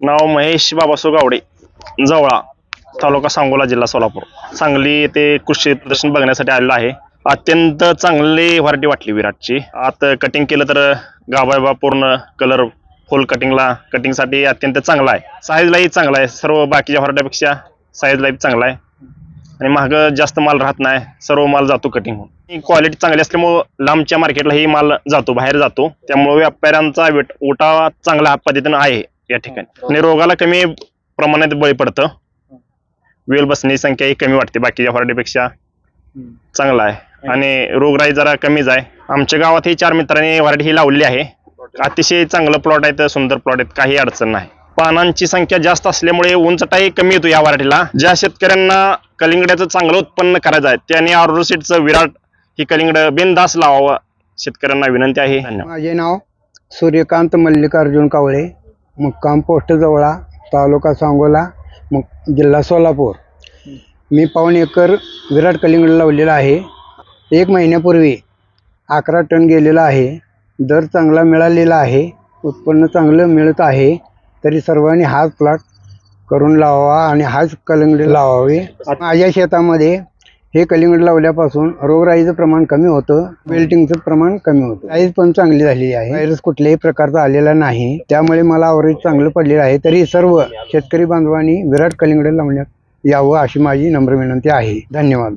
नाव महेश बाबासो गावडे जवळा तालुका सांगोला जिल्हा सोलापूर. सांगली येथे कृषी प्रदर्शन बघण्यासाठी आलेलं आहे. अत्यंत चांगली व्हरायटी वाटली विराटची. आता कटिंग केलं तर गाभाबा पूर्ण कलर फुल कटिंगला कटिंगसाठी अत्यंत चांगला आहे. साईजलाही चांगला आहे. सर्व बाकीच्या व्हरायटीपेक्षा साईजलाही चांगला आहे. आणि महाग जास्त माल राहत नाही. सर्व माल जातो कटिंग होऊन. क्वालिटी चांगली असल्यामुळं लांबच्या मार्केटलाही माल जातो बाहेर जातो. त्यामुळे व्यापाऱ्यांचा वेट ओटा चांगल्या पद्धतीनं आहे. या ठिकाणी. आणि रोगाला कमी प्रमाणात बळी पडतं. वेल बसण्याची संख्या ही कमी वाटते. बाकीच्या व्हरायटीपेक्षा चांगला आहे. आणि रोगराई जरा कमीच आहे. आमच्या गावात ही चार मित्रांनी व्हरायटी ही लावलेली आहे. अतिशय चांगलं प्लॉट आहे तर सुंदर प्लॉट आहेत. काही अडचण नाही. पानांची संख्या जास्त असल्यामुळे उंचटाही कमी येतो या व्हरायटीला ज्या शेतकऱ्यांना कलिंगड्याचं चांगलं उत्पन्न करायचं आहे त्यांनी ऑर्डर सीटचं विराट ही कलिंगड बिनदास लावावं. शेतकऱ्यांना विनंती आहे. माझे नाव सूर्यकांत मल्लिकार्जुन कावळे. मुक्काम पोस्ट जवळा तालुका सांगोला मुक जिल्हा सोलापूर. मी पाऊण एकर विराट कलिंगड लावलेला आहे. एक महिन्यापूर्वी अकरा टन गेलेला आहे. दर चांगला मिळालेला आहे. उत्पन्न चांगलं मिळत आहे. तरी सर्वांनी हाच प्लॉट करून लावावा आणि हाच कलिंगड लावावे. माझ्या शेतामध्ये हे कलिंगड लावल्यापासून रोगराईचं प्रमाण कमी होतं वेल्टिंगचं प्रमाण कमी होतं. साईज पण चांगली झालेली आहे. व्हायरस कुठल्याही प्रकारचा आलेला नाही. त्यामुळे मला आवरेज चांगलं पडलेलं आहे. तरी सर्व शेतकरी बांधवांनी विराट कलिंगड लावण्यात यावं अशी माझी नम्र विनंती आहे. धन्यवाद.